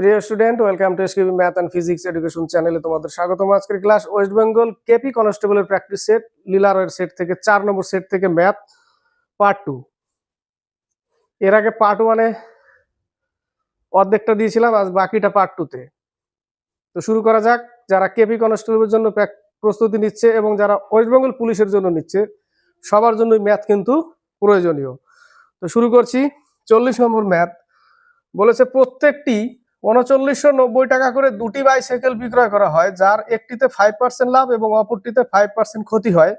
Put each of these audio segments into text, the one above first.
প্রিয় student welcome to SKB math and physics education চ্যানেলে তোমাদের স্বাগতম। আজকের ক্লাস ওয়েস্ট বেঙ্গল কেপি কনস্টেবলের প্র্যাকটিস সেট লিলারের সেট থেকে চার নম্বর সেট থেকে ম্যাথ পার্ট টু এর আগে পার্ট ওয়ানে অর্ধেকটা দিয়েছিলাম, আজ বাকিটা পার্ট টুতে তো শুরু করা যাক, যারা কেপি কনস্টেবলের জন্য প্রস্তুতি নিচ্ছে এবং যারা ওয়েস্ট বেঙ্গল পুলিশের জন্য নিচ্ছে, সবার জন্যই ম্যাথ কিন্তু প্রয়োজনীয়। তো শুরু করছি, চল্লিশ নম্বর ম্যাথ বলেছে, প্রত্যেকটি উনচল্লিশশো নব্বই টাকা করে দুটি বাইসাইকেল বিক্রয় করা হয়, যার একটিতে ফাইভ পার্সেন্ট লাভ এবং অপরটিতে ফাইভ পার্সেন্ট ক্ষতি হয়।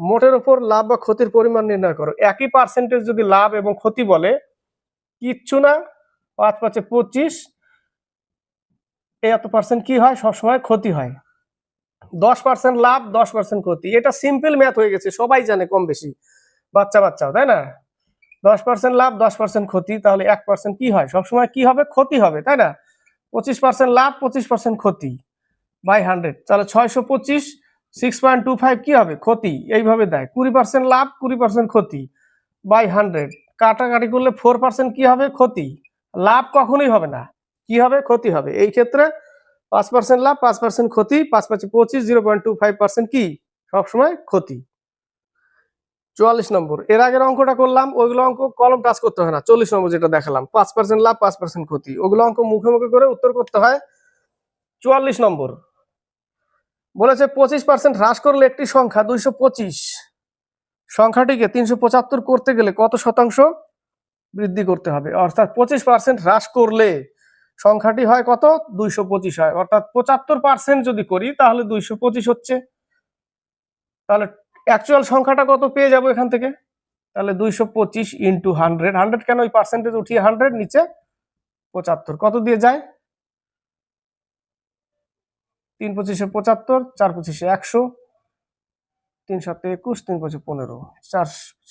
মোটের উপর লাভ বা ক্ষতির পরিমাণ নির্ণয় করো। একই পার্সেন্টেজ যদি লাভ এবং ক্ষতি বলে, কিচ্ছু না, পাঁচ পাঁচে পঁচিশ এত পার্সেন্ট কি হয়? সবসময় ক্ষতি হয়। দশ পার্সেন্ট লাভ, দশ পার্সেন্ট ক্ষতি। এটা সিম্পল ম্যাথ হয়ে গেছে, সবাই জানে কম বেশি বাচ্চা বাচ্চাও তাই না? দশ পার্সেন্ট লাভ, দশ পার্সেন্ট ক্ষতি, তাহলে এক পার্সেন্ট কি হয়? সবসময় কি হবে? ক্ষতি হবে, তাই না? পঁচিশ পার্সেন্ট লাভ, পঁচিশ পার্সেন্ট ক্ষতি বাই হান্ড্রেড তাহলে ছয়শো পঁচিশ সিক্স পয়েন্ট টু ফাইভ কি হবে? ক্ষতি, এইভাবে দেয়। কুড়ি পার্সেন্ট লাভ, কুড়ি পার্সেন্ট ক্ষতি বাই হান্ড্রেড কাটাকাটি করলে ফোর পার্সেন্ট কি হবে? ক্ষতি। লাভ কখনোই হবে না। কি হবে? ক্ষতি হবে। এই ক্ষেত্রে পাঁচ পার্সেন্ট লাভ, পাঁচ পার্সেন্ট ক্ষতি, পাঁচ পাঁচে পঁচিশ zero point two five percent কি? সবসময় ক্ষতি। চুয়াল্লিশ নম্বর। এর আগের অঙ্কটা করলাম, ওইগুলো অঙ্ক কলম টাচ করতে হয় না। চল্লিশ নম্বর যেটা দেখালাম, পাঁচ পার্সেন্ট লাভ, পাঁচ পার্সেন্ট ক্ষতি। ওগুলো অঙ্ক মুখে মুখে করে উত্তর করতে হয় চুয়াল্লিশ নম্বর। বলেছে পঁচিশ পার্সেন্ট হ্রাস করলে একটি সংখ্যা দুইশো পঁচিশ। সংখ্যাটিকে তিনশো পঁচাত্তর করতে গেলে কত শতাংশ বৃদ্ধি করতে হবে? অর্থাৎ পঁচিশ পার্সেন্ট হ্রাস করলে সংখ্যাটি হয় কত? দুইশো পঁচিশ হয়। অর্থাৎ পঁচাত্তর পার্সেন্ট যদি করি, তাহলে দুইশো পঁচিশ হচ্ছে। তাহলে অ্যাকচুয়াল সংখ্যাটা কত পেয়ে যাব এখান থেকে? তাহলে দুইশো পঁচিশ ইন্টু হান্ড্রেড হান্ড্রেড কেন? ওই পার্সেন্টেজ উঠিয়ে হান্ড্রেড নিচে পঁচাত্তর। কত দিয়ে যায়? তিন পঁচিশে পঁচাত্তর, চার পঁচিশে একশো, তিন সাতে একুশ, তিন পঁচিশে পনেরো, চার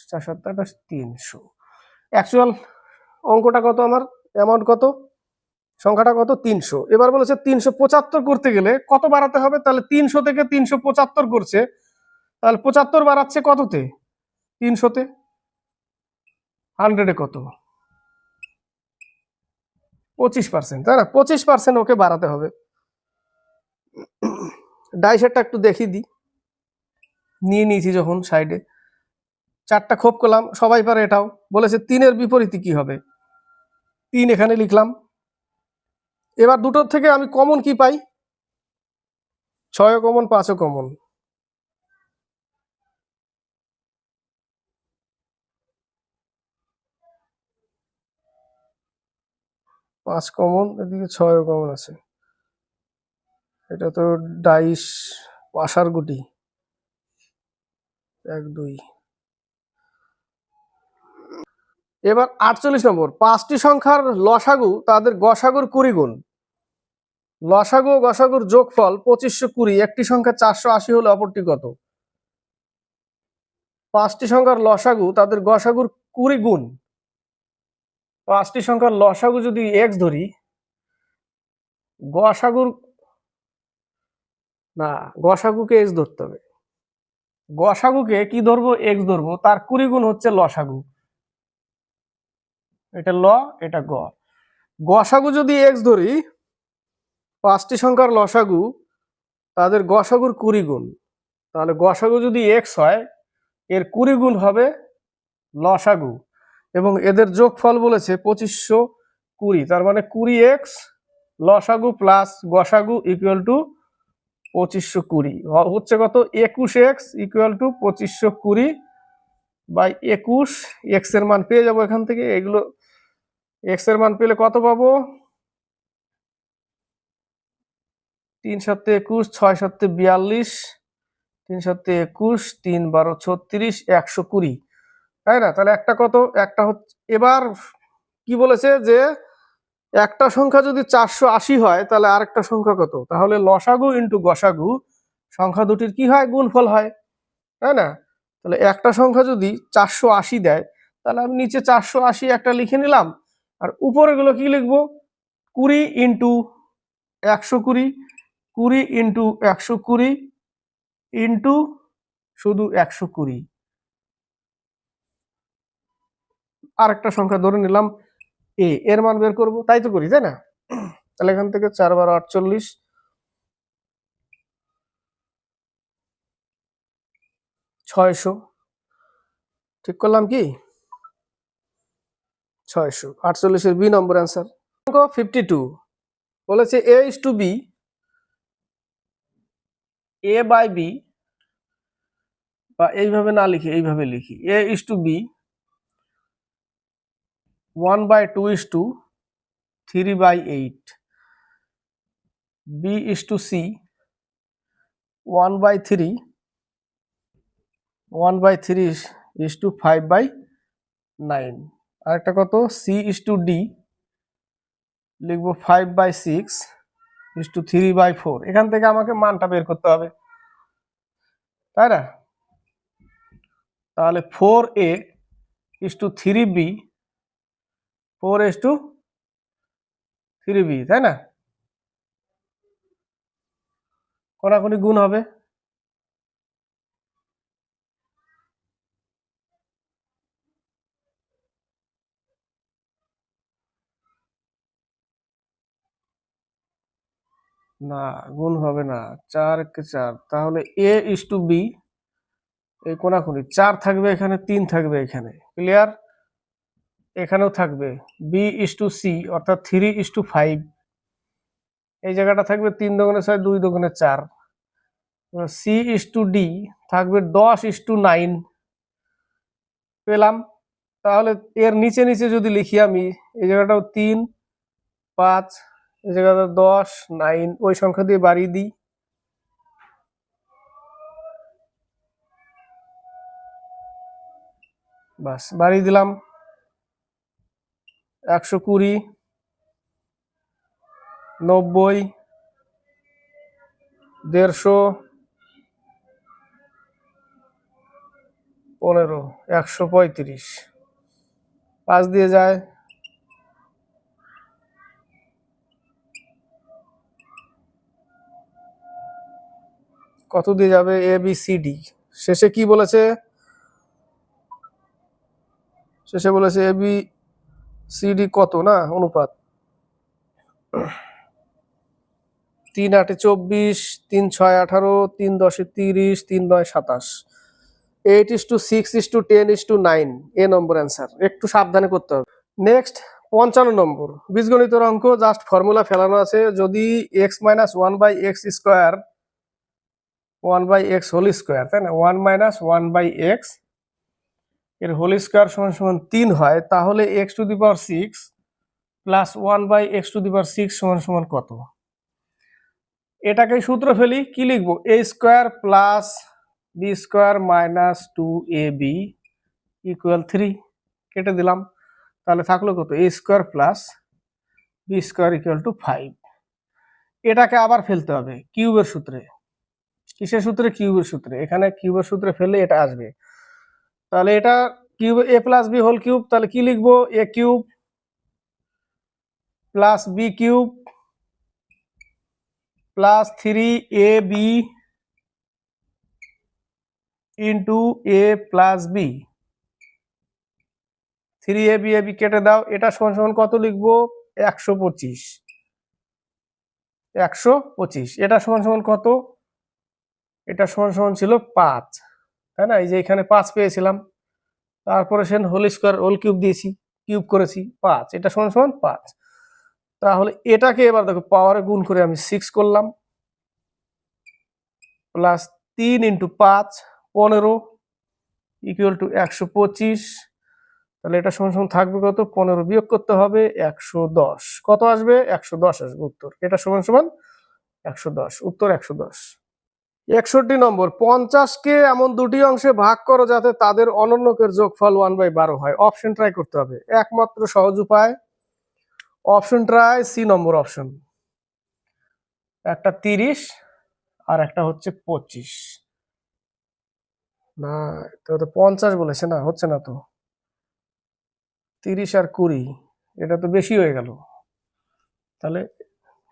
চার সাত আঠাশ, তিনশো। অ্যাকচুয়াল অঙ্কটা কত আমার? অ্যামাউন্ট কত? সংখ্যাটা কত? তিনশো। এবার বলেছে তিনশো পঁচাত্তর করতে গেলে কত বাড়াতে হবে? তাহলে তিনশো থেকে তিনশো পঁচাত্তর করছে। তাহলে পঁচাত্তর বাড়াচ্ছে কততে? তিনশোতে? হান্ড্রেডে কত? পঁচিশ পার্সেন্ট, তাই না? পঁচিশ পার্সেন্ট ওকে বাড়াতে হবে। ডাইসেটটা একটু দেখিয়ে দিই। নিয়ে নিয়েছি যখন সাইডে। চারটা খোপ করলাম, সবাই পারে এটাও। বলেছে তিনের বিপরীতে কি হবে? তিন এখানে লিখলাম। এবার দুটোর থেকে আমি কমন কি পাই? ছয় কমন পাঁচও কমন পাঁচ কমন এদিকে ছয় কমন আছে। এটা তো ডাইস পাশার গুটি। এক, দুই। এবার আটচল্লিশ নম্বর, পাঁচটি সংখ্যার লসাগু তাদের গসাগুর কুড়ি গুণ। লসাগু ও গসাগুর যোগফল পঁচিশশো কুড়ি, একটি সংখ্যা চারশো আশি হলে অপরটি কত? পাঁচটি সংখ্যার লসাগু তাদের গসাগুর কুড়ি গুণ। পাঁচটি সংখ্যার লসাগু যদি এক্স ধরি, গসাগুর, না, গসাগুকে এক্স ধরতে হবে। গসাগুকে কি ধরবো? এক্স ধরবো। তার কুড়ি গুণ হচ্ছে লসাগু। এটা ল, এটা গ। গসাগু যদি এক্স ধরি, পাঁচটি সংখ্যার লসাগু, তাদের গসাগুর কুড়ি গুণ তাহলে গসাগু যদি এক্স হয়, এর কুড়ি গুণ হবে লসাগু। এবং এদের যোগফল বলেছে পঁচিশশো কুড়ি। তার মানে কুড়ি এক্স লসাগু প্লাস গসাগু ইকুয়াল টু পঁচিশশো কুড়ি। হচ্ছে কত? একুশ এক্স ইকুয়াল টু পঁচিশশো কুড়ি বাই একুশ। এক্সের মান পেয়ে যাব এখান থেকে। এগুলো এক্সের মান পেলে কত পাবো? তিন সাতে একুশ, ছয় সাতে বিয়াল্লিশ, তিন সাতে একুশ, তিন বারো ছত্রিশ, একশো কুড়ি। তাই না? তাহলে একটা কত? একটা হচ্ছে, এবার কি বলেছে যে একটা সংখ্যা যদি চারশো আশি হয়, তাহলে আরেকটা সংখ্যা কত? তাহলে লসাগু ইন্টু গসাগু সংখ্যা দুটির কি হয়? গুণফল হয়। তাই না? তাহলে একটা সংখ্যা যদি চারশো আশি দেয়, তাহলে আমি নিচে চারশো আশি একটা লিখে নিলাম। আর উপরে গুলো কি লিখব? কুড়ি ইন্টু একশো কুড়ি কুড়ি ইন্টু একশো কুড়ি, ইন্টু শুধু একশো কুড়ি। আরেকটা সংখ্যা ধরে নিলাম এ এর মান বের করব। তাই তো করি, তাই না? তাহলে এখান থেকে চার বারো আটচল্লিশ। ছয়শো। ঠিক করলাম কি? ছয়শো। আটচল্লিশের বি নম্বর অ্যান্সার ফিফটি টু বলেছে A is to B A by B বা এইভাবে না লিখি, এইভাবে লিখি। A is to B one by two is to three by eight B is to C one by three one by three is to five by nine আরেকটা কত? C is to D লিখব five by six is to three by four এখান থেকে আমাকে মানটা বের করতে হবে। তাই না? তাহলে four A is to three B four is to three B, তাই না? কোনাকুনি গুণ হবে। না, গুণ হবে না। চার কে চার, তাহলে এ ইস টু বি, এই কোনাকুনি চার থাকবে এখানে, তিন থাকবে এখানে। ক্লিয়ার? এখানেও থাকবে বি ইস টু সি অর্থাৎ থ্রি ইস টু ফাইভ এই জায়গাটা থাকবে তিন দোকানে ছয়, দুই দোকানে চার। সি ইস টু ডি থাকবে দশ ইস টু নাইন পেলাম। তাহলে এর নিচে নিচে যদি লিখি আমি, এই জায়গাটাও তিন, পাঁচ, এই জায়গাটা দশ নাইন ওই সংখ্যা দিয়ে বাড়িয়ে দিই। বাস, বাড়িয়ে দিলাম। একশো কুড়ি, নব্বই, দেড়শো, পনেরো, একশো পঁয়ত্রিশ। পাঁচ দিয়ে যায়। কত দিয়ে যাবে? এ বি সি ডি শেষে কি বলেছে? শেষে বলেছে এ বি সি ডি কত না অনুপাত? তিন আটে চব্বিশ, তিন ছয় আঠারো, তিন দশে তিরিশ, তিন নয় সাতাশ। Eight is to six is to ten is to nine A number answer একটু সাবধানে করতে হবে। নেক্সট পঞ্চান্ন নম্বর। বীজগণিতের অঙ্ক জাস্ট ফর্মুলা ফেলানো আছে। যদি x minus one by x square one by x whole square তাই না? One minus one by x এর হোল স্কোয়ার সমান সমান তিন হয়, তাহলে x to the power six plus one by x to the power six সমান সমান কত? এটাকে সূত্র ফেলি, কি লিখব? A square plus B square minus two A B equal three কেটে দিলাম। তাহলে থাকল কত? A square plus B square equal to five এটাকে আবার ফেলতে হবে, কিউবের সূত্রে। কিসের সূত্রে? কিউবের সূত্রে। এখানে কিউবের সূত্রে ফেললে এটা আসবে। তাহলে এটা cube, A plus B whole cube তাহলে কি লিখব? A cube plus B cube plus three A B into A plus B three A B A B কেটে দাও। এটা সমান সমান কত লিখব? একশো পঁচিশ। একশো পঁচিশ। এটা সমান সমান কত? এটা সমান সমান ছিল পাঁচ। তাই না? এই যে এখানে পাঁচ পেয়েছিলাম। তারপরে then whole square whole cube দিয়েছি কিউব করেছি, পাঁচ। এটা সমান সমান পাঁচ। তাহলে এটাকে এবার দেখো পাওয়ারে গুণ করে আমি সিক্স করলাম। প্লাস তিন ইন্টু পাঁচ, পনেরো ইকুয়াল টু একশো পঁচিশ। তাহলে এটা সমান সমান থাকবে কত? পনেরো বিয়োগ করতে হবে একশো দশ। কত আসবে? একশো দশ আসবে উত্তর। এটা সমান সমান একশো দশ। উত্তর একশো দশ। একষট্টি নম্বর, পঞ্চাশকে এমন দুটি অংশে ভাগ করো যাতে তাদের অনন্যকের যোগফল ওয়ান বাই বারো হয়। অপশন ট্রাই করতে হবে। একমাত্র সহজ উপায় অপশন ট্রাই সি নম্বর অপশন একটা তিরিশ আর একটা হচ্ছে পঁচিশ। না তো পঞ্চাশ বলেছে না, হচ্ছে না তো। তিরিশ আর কুড়ি, এটা তো বেশি হয়ে গেল। তাহলে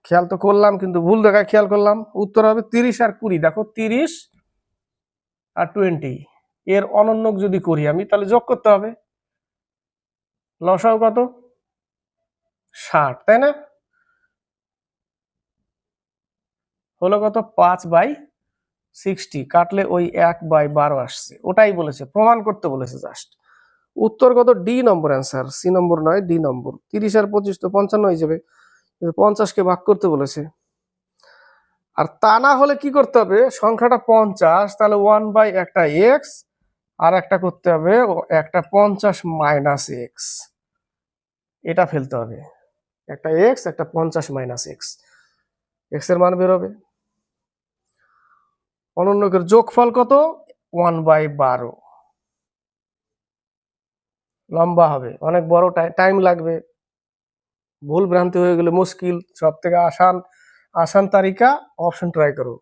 খেয়াল তো করলাম, কিন্তু ভুল দেখায় খেয়াল করলাম। উত্তর হবে তিরিশ আর কুড়ি। দেখো তিরিশ আর টোয়েন্টি। এর অনন্যক যদি করি আমি, তাহলে যোগ করতে হবে। লসাও কত? ষাট, তাই না? হলো কত? পাঁচ বাই সিক্সটি। কাটলে ওই এক বাই বারো আসছে। ওটাই বলেছে, প্রমাণ করতে বলেছে জাস্ট। উত্তর কত? ডি নম্বর অ্যান্সার। সি নম্বর নয়, ডি নম্বর। তিরিশ আর পঁচিশ তো পঞ্চান্ন হয়ে যাবে। পঞ্চাশকে ভাগ করতে বলেছে। আর তা না হলে কি করতে হবে? সংখ্যাটা পঞ্চাশ, তাহলে ওয়ান বাই একটা এক্স আর একটা করতে হবে একটা পঞ্চাশ মাইনাস এক্স এটা ফেলতে হবে। একটা এক্স একটা পঞ্চাশ মাইনাস এক্স এক্সের মান বেরোবে অনন্যকের যোগফল কত? ওয়ান বাই বারো। লম্বা হবে। অনেক বড় টাইম লাগবে। ভুল ভ্রান্তি হয়ে গেলে মুশকিল, সব থেকে আসান আসান তালিকা অপশন ট্রাই করো।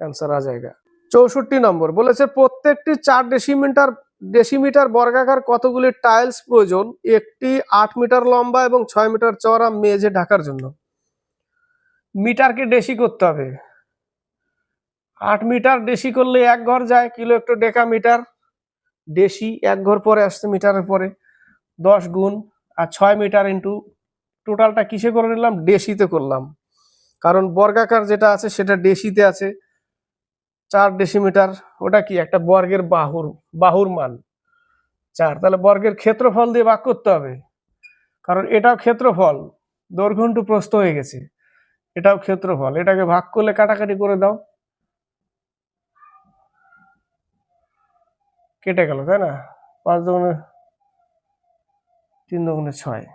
অ্যান্সার আ জায়গা। চৌষট্টি নম্বর বলেছে, প্রত্যেকটি চার ডেসিমিটার ডেসিমিটার বর্গাকার কতগুলি টাইলস প্রয়োজন? একটি আট মিটার লম্বা এবং ছয় মিটার চওড়া মেঝে ঢাকার জন্য। মিটারকে ডেসি করতে হবে। আট মিটার ডেসি করলে এক ঘর যায়, কিলো একটু ডেকা মিটার ডেসি এক ঘর পরে আসছে মিটারের পরে। দশ গুণ, আর ছয় মিটার ইন্টু টোটালটা কিসে করে নিলাম? ডেসিতে করলাম। কারণ বর্গাকার যেটা আছে সেটা ডেসিতে আছে। চার ডেসিমিটার ওটা কি? একটা বর্গের বাহুর বাহুর মান। চার, তাহলে বর্গের ক্ষেত্রফল দিয়ে ভাগ করতে হবে। কারণ এটাও ক্ষেত্রফল। দৈর্ঘ্য ইন্টু প্রস্থ হয়ে গেছে। এটাও ক্ষেত্রফল। এটাকে ভাগ করলে কাটাকাটি করে দাও। কেটে গেল, তাই না? পাঁচ দুগুণে তিন দুগুণে ছয়।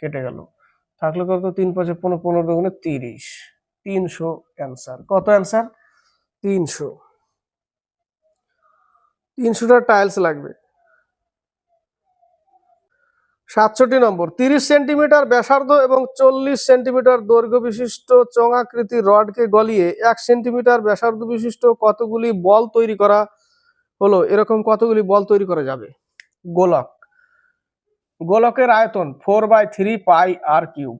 কেটে গেল। থাকলে কত? তিন পাঁচে পনেরো পনেরো দুগুণে তিরিশ। তিনশো অ্যান্সার। কত অ্যান্সার? তিনশো। তিনশোটা টাইলস লাগবে। সাতষট্টি নম্বর। তিরিশ সেন্টিমিটার ব্যাসার্ধ এবং চল্লিশ সেন্টিমিটার দৈর্ঘ্য বিশিষ্ট চোঙাকৃতি রডকে গলিয়ে এক সেন্টিমিটার ব্যাসার্ধ বিশিষ্ট কতগুলি বল তৈরি করা হলো? এরকম কতগুলি বল তৈরি করা যাবে? গোলক। গোলকের আয়তন four by three pi r cube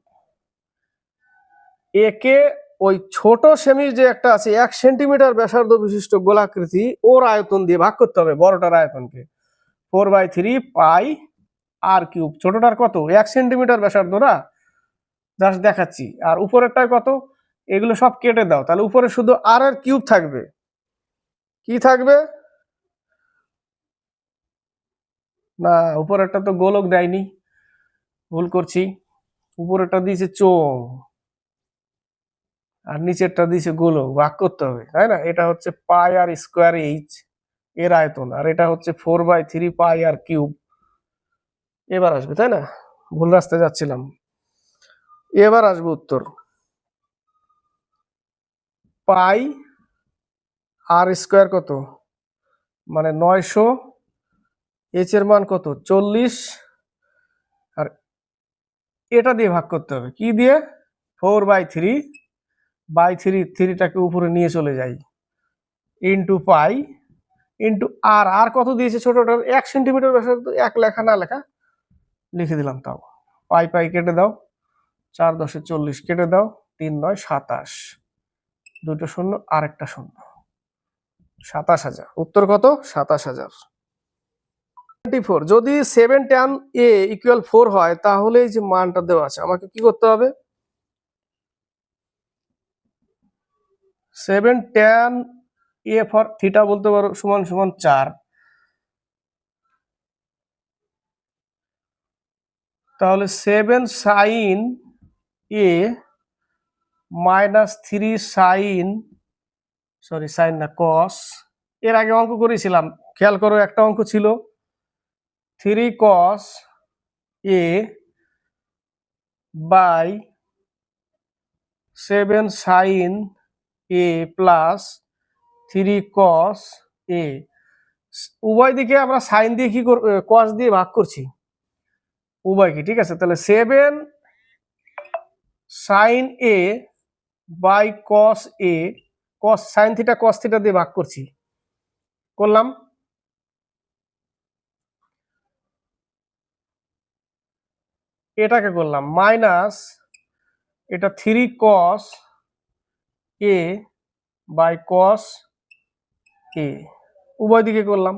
একে ওই ছোট সেমি যে একটা আছে, এক সেন্টিমিটার ব্যাসার্ধ বিশিষ্ট গোলাকৃতি, ওর আয়তন দিয়ে ভাগ করতে হবে বড়টার আয়তনকে। Four by three pi r cube ছোটটার কত? এক সেন্টিমিটার ব্যাসার্ধ না? জাস্ট দেখাচ্ছি। আর উপরেরটায় কত? এগুলো সব কেটে দাও। তাহলে উপরে শুধু আর আর কিউব থাকবে। কি থাকবে? না, উপরেরটা তো গোলক দেয়নি। ভুল করছি। উপরেরটা দিয়েছে চোং আর নিচেরটা দিয়েছে গোলক। ভাগ করতে হবে, তাই না? এটা হচ্ছে পাই আর স্কোয়ার এইচ এর আয়তন। আর এটা হচ্ছে four by three pi r cube. এবার আসবে, তাই না? ভুল রাস্তায় যাচ্ছিলাম। এবার আসবে উত্তর। পাই আর স্কোয়ার কত? মানে নয়শো এইচ এর মান কত? চল্লিশ। আর এটা দিয়ে ভাগ করতে হবে। কি দিয়ে? Four by three. By three, থ্রিটাকে উপরে নিয়ে চলে যাই। ইন্টু পাই। ইন্টু আর। আর কত দিয়েছে ছোটটার? এক সেন্টিমিটার ব্যাসার্ধ এক লেখা না লেখা। লিখে দিলাম তাও। পাই পাই কেটে দাও। চার দশে চল্লিশ কেটে দাও। তিন নয়, সাতাশ। দুটো শূন্য আর একটা শূন্য। সাতাশ হাজার। উত্তর কত? সাতাশ হাজার। ফোর যদি seven tan A equal four হয়, তাহলে এই যে মানটা দেওয়া আছে, আমাকে কি করতে হবে? Seven tan A for theta বলতে পারো, সমান সমান চার। তাহলে seven sine A minus three sine sorry sine না কস এর আগে অঙ্ক করেছিলাম, খেয়াল করো একটা অঙ্ক ছিল। Three cos A by seven sine A plus three cos A. উভয় দিকে আমরা সাইন দিয়ে কি কস দিয়ে ভাগ করছি। উভয়কে ঠিক আছে? তাহলে seven sine A by cos A cos sine theta cos theta দিয়ে ভাগ করছি। করলাম? এটাকে করলাম মাইনাস এটা three cos A by cos A উভয় দিকে করলাম,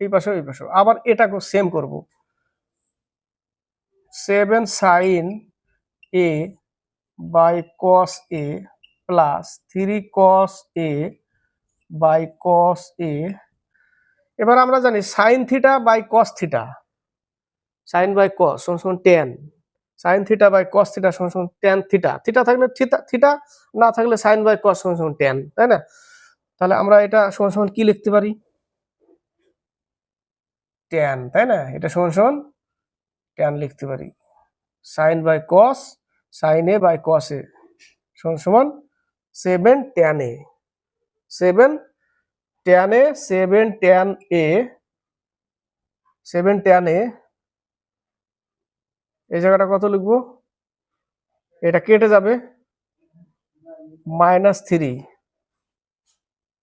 এই পাশে ওই পাশে আবার এটা সেম করব। Seven sine A by cos A plus three cos A by cos A এবার আমরা জানি sine theta by cos theta sine by cos সমান সমান tan sine theta by cos theta সমান সমান টেন থিটা থিটা থাকলে theta theta না থাকলে সাইন বাই কস সমান সমান টেন তাই না? তাহলে আমরা এটা সমান সমান কি লিখতে পারি? টেন তাই না? এটা সমান সমান টেন লিখতে পারি। Sine by cos sine A by cos A সমান সমান seven tan A seven tan A seven tan A seven tan A এই জায়গাটা কত লিখব? এটা কেটে যাবে। Minus three.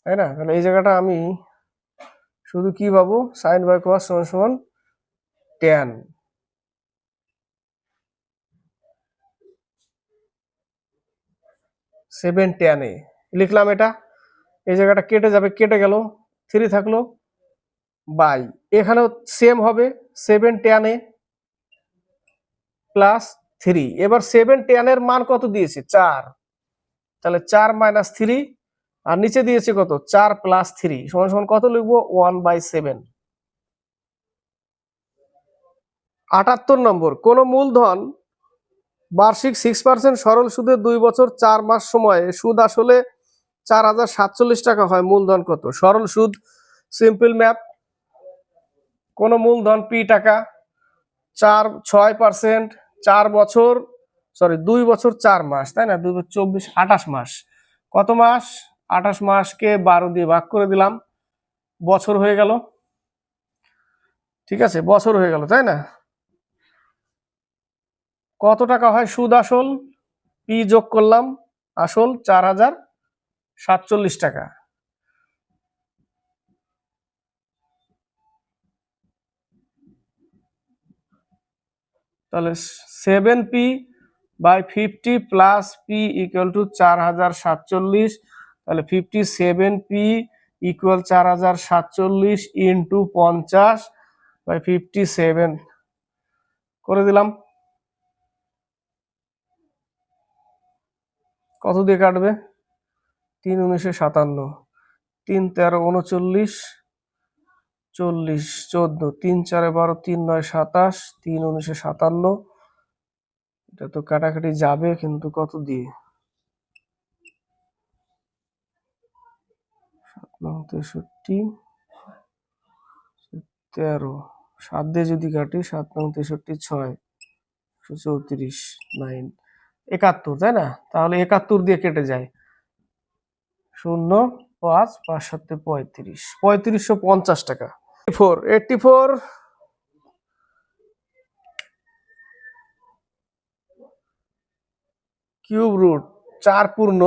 তাই না? তাহলে এই জায়গাটা আমি শুধু কি পাবো সাইন বাই কস সমান সমান টেন সেভেন টেনে লিখলাম এটা। এই জায়গাটা কেটে যাবে, কেটে গেল। থ্রি থাকল বাই। এখানেও সেম হবে। সেভেন টেনে প্লাস থ্রি এবার সেভেন টেনের মান কত দিয়েছে? চার। তাহলে চার মাইনাস থ্রি আর নিচে দিয়েছে কত? চার প্লাস থ্রি সমান সমান কত লিখব? ওয়ান বাই সেভেন আটাত্তর নম্বর। কোন মূলধন বার্ষিক সিক্স পার্সেন্ট সরল সুদে দুই বছর চার মাস সময়ে সুদ আসলে চার হাজার সাতচল্লিশ টাকা হয়। মূলধন কত? সরল সুদ সিম্পল ম্যাথ কোন মূলধন পি টাকা, চার, ছয় পার্সেন্ট চার বছর সরি দুই বছর চার মাস, তাই না? দুই বছর চব্বিশ, আঠাশ মাস। কত মাস? আঠাশ মাসকে বারো দিয়ে ভাগ করে দিলাম। বছর হয়ে গেল। ঠিক আছে, বছর হয়ে গেল, তাই না? কত টাকা হয় সুদ আসল? পি যোগ করলাম, আসল চার হাজার সাতচল্লিশ টাকা। তাহলে seven P by fifty plus P equal to চার হাজার সাতচল্লিশ, তাহলে ফিফটি সেভেন পি ইকুয়াল চার হাজার সাতচল্লিশ ইন্টু পঞ্চাশ বাই ফিফটি সেভেন করে দিলাম। কত দিয়ে কাটবে? তিন উনিশে সাতান্ন। তিন তেরো উনচল্লিশ। চল্লিশ, চোদ্দ, তিন চারে বারো, তিন নয়, সাতাশ, তিন উনিশে সাতান্ন। এটা তো কাটাকাটি যাবে, কিন্তু কত দিয়ে? সাত তেষট্টি, তেরো। সাত দিয়ে যদি কাটি, সাত নং তেষট্টি ছয়, একশো চৌত্রিশ, নাইন। একাত্তর, তাই না? তাহলে একাত্তর দিয়ে কেটে যায়। শূন্য, পাঁচ পাঁচ সাতে পঁয়ত্রিশ। পঁয়ত্রিশশো পঞ্চাশ টাকা। Four eighty four cube root চার পূর্ণ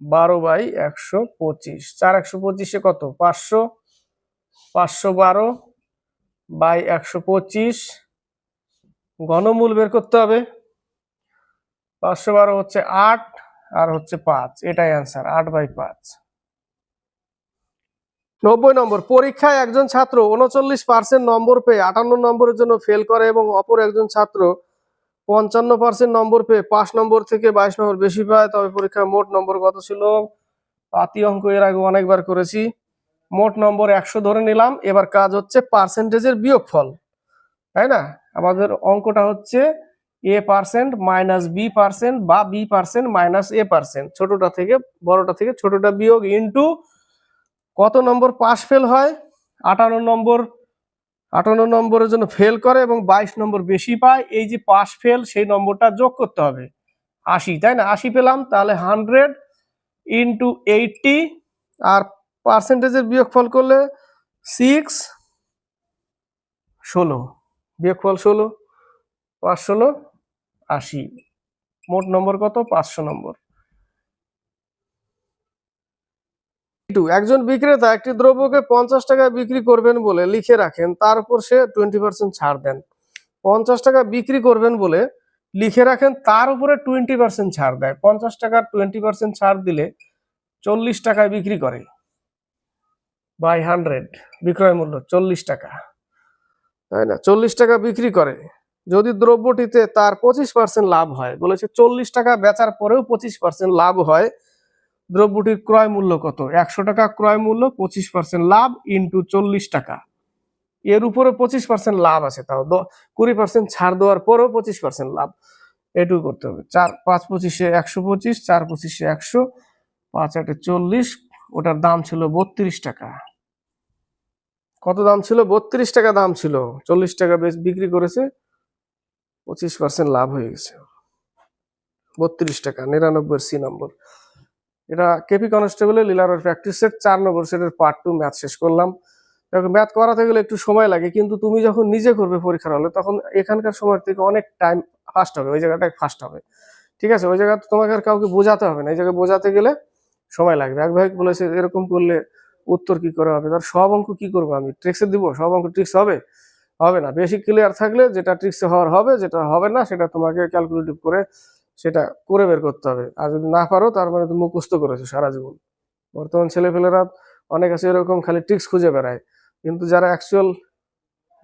বারো বাই একশো পঁচিশ। চার একশো পঁচিশে কত? পাঁচশো পাঁচশো বারো বাই একশো পঁচিশ। ঘনমূল বের করতে হবে। পাঁচশো বারো হচ্ছে আট আর হচ্ছে পাঁচ। এটাই অ্যান্সার আট বাই পাঁচ। নব্বই নম্বর। পরীক্ষায় একজন ছাত্র উনচল্লিশ পার্সেন্ট নম্বর পেয়ে আটান্ন নম্বরের জন্য ফেল করে এবং অপর একজন ছাত্র পঞ্চান্ন পার্সেন্ট নম্বর পেয়ে পাঁচ নম্বর থেকে বাইশ নম্বর বেশি পায়। তবে পরীক্ষায় মোট নম্বর কত ছিল? পাতি অঙ্ক এর আগে অনেকবার করেছি। মোট নম্বর একশো ধরে নিলাম। এবার কাজ হচ্ছে পার্সেন্টেজের বিয়োগ ফল তাই না? আমাদের অঙ্কটা হচ্ছে A percent minus B percent বা B percent minus A percent ছোটটা থেকে বড়টা থেকে ছোটটা বিয়োগ ইন্টু কত নম্বর পাস ফেল হয়? আটান্ন নম্বর আটান্ন নম্বরের জন্য ফেল করে এবং বাইশ নম্বর বেশি পায়। এই যে পাস ফেল, সেই নম্বরটা যোগ করতে হবে। আশি, তাই না? আশি পেলাম, তাহলে হান্ড্রেড ইন্টু এইটটি আর পার্সেন্টেজের বিয়োগফল করলে সিক্স, ষোলো। বিয়োগফল ষোলো, পাঁচ ষোলো, আশি। মোট নম্বর কত? পাঁচশো নম্বর। টু একজন বিক্রেতা একটি দ্রব্যকে পঞ্চাশ টাকায় বিক্রি করবেন বলে লিখে রাখেন, তার উপর সে টোয়েন্টি পার্সেন্ট ছাড় দেন। পঞ্চাশ টাকা বিক্রি করবেন বলে লিখে রাখেন, তার উপরে টোয়েন্টি পার্সেন্ট ছাড় দেয়। পঞ্চাশ টাকার টোয়েন্টি পার্সেন্ট ছাড় দিলে চল্লিশ টাকায় বিক্রি করে। বাই হান্ড্রেড, বিক্রয় মূল্য চল্লিশ টাকা। তাই না? চল্লিশ টাকা বিক্রি করে। যদি দ্রব্যটিতে তার পঁচিশ পার্সেন্ট লাভ হয়, বলেছে চল্লিশ টাকা বেচার পরেও পঁচিশ পার্সেন্ট লাভ হয় দ্রব্যটির ক্রয় মূল্য কত? একশো টাকা ক্রয় মূল্য, পঁচিশ পার্সেন্ট লাভ ইন্টু চল্লিশ টাকা। এর উপরে পঁচিশ পার্সেন্ট লাভ আছে, তাও কুড়ি পার্সেন্ট ছাড় দেওয়ার পরেও পঁচিশ পার্সেন্ট লাভ। এটুকু করতে হবে। চার, পাঁচ পঁচিশে একশো পঁচিশ, চার পঁচিশে একশো, পাঁচ আটে চল্লিশ, ওটার দাম ছিল বত্রিশ টাকা। কত দাম ছিল? বত্রিশ টাকা দাম ছিল। চল্লিশ টাকা বেশ বিক্রি করেছে, পঁচিশ পার্সেন্ট লাভ হয়ে গেছে। বত্রিশ টাকা, নিরানব্বই সি নম্বর। এটা কেপি কনস্টেবলের লিলারের প্র্যাকটিস সেট চার নম্বর সেটের পার্ট টু ম্যাথ শেষ করলাম। ম্যাথ করাতে গেলে একটু সময় লাগে, কিন্তু তুমি যখন নিজে করবে পরীক্ষার হলে, তখন এখানকার সময় থেকে অনেক টাইম ফাস্ট হবে, ওই জায়গাটায় ফাস্ট হবে। ঠিক আছে? ওই জায়গা তোমাকে আর কাউকে বোঝাতে হবে না, এই জায়গায় বোঝাতে গেলে সময় লাগবে। এক ভাই বলেছে, এরকম করলে উত্তর কি করে হবে? তার সব অঙ্ক কি করব আমি? ট্রিক্সে দিব? সব অঙ্ক ট্রিক্স হবে? হবে না। বেশি ক্লিয়ার থাকলে যেটা ট্রিক্সে হওয়ার হবে, যেটা হবে না, সেটা তোমাকে ক্যালকুলেটিভ করে সেটা করে বের করতে হবে। আর যদি না পারো, তার মানে তুমি মুখস্থ করেছ সারা জীবন। বর্তমান ছেলেপেলেরা অনেক আছে এরকম খালি ট্রিক্স খুঁজে বেড়ায়। কিন্তু যারা অ্যাকচুয়াল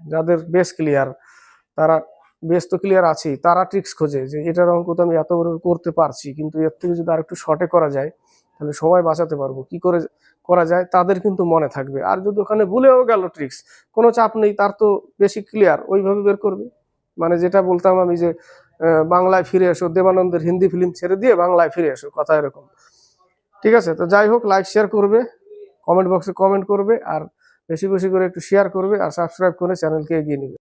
যাদের বেস ক্লিয়ার তারা বেস তো ক্লিয়ার আছেই, তারা ট্রিক্স খোঁজে যে এটার অঙ্ক তো আমি এত বড় করতে পারছি, কিন্তু এর থেকে যদি আর একটু শর্টে করা যায়, তাহলে সময় বাঁচাতে পারব। কি করে করা যায়, তাদের কিন্তু মনে থাকবে। আর যদি ওখানে ভুলেও গেল ট্রিক্স কোনো চাপ নেই, তার তো বেশি ক্লিয়ার ওইভাবে বের করবে। মানে যেটা বলতাম আমি যে বাংলায় ফিরে এসো, দেবানন্দের হিন্দি ফিল্ম ছেড়ে দিয়ে বাংলায় ফিরে এসো, কথা এরকম। ঠিক আছে, তো যাই হোক লাইক শেয়ার করবে কমেন্ট বক্সে কমেন্ট করবে, আর বেশি বেশি করে একটু শেয়ার করবে, আর সাবস্ক্রাইব করে চ্যানেলকে এগিয়ে নিবে।